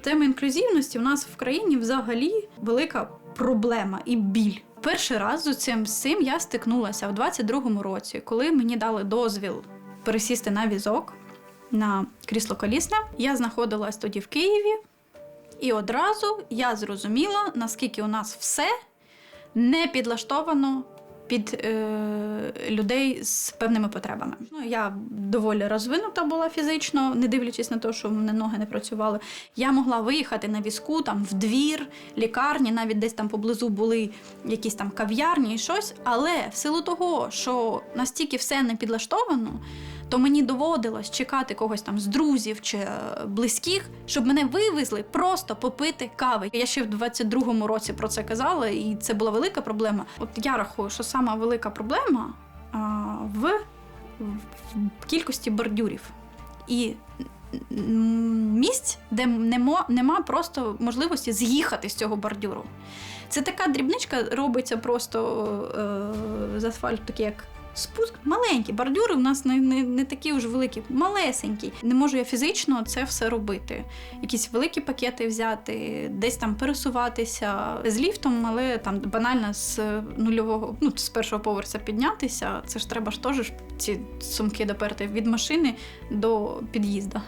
Тема інклюзивності у нас в країні взагалі велика проблема і біль. Перший раз з цим, цим я стикнулася в 22-му році, коли мені дали дозвіл пересісти на візок на крісло колісне. Я знаходилась тоді в Києві, і одразу я зрозуміла, наскільки у нас все не підлаштовано під е, людей з певними потребами. Ну, я доволі розвинута була фізично, не дивлячись на те, що в мене ноги не працювали. Я могла виїхати на візку там в двір, лікарні, навіть десь там поблизу були якісь там кав'ярні і щось. Але в силу того, що настільки все не підлаштовано, то мені доводилось чекати когось там з друзів чи е, близьких, щоб мене вивезли просто попити кави. Я ще в 22-му році про це казала, і це була велика проблема. От я рахую, що сама велика проблема а, в, в кількості бордюрів. І місць, де нема, нема просто можливості з'їхати з цього бордюру. Це така дрібничка робиться просто е, з асфальту, такий як спуск. Маленькі бордюри у нас не, не, не такі вже великі, малесенькі. Не можу я фізично це все робити. Якісь великі пакети взяти, десь там пересуватися з ліфтом, але там банально з нульового, ну з першого поверса піднятися. Це ж треба ж теж ці сумки доперти від машини до під'їзду.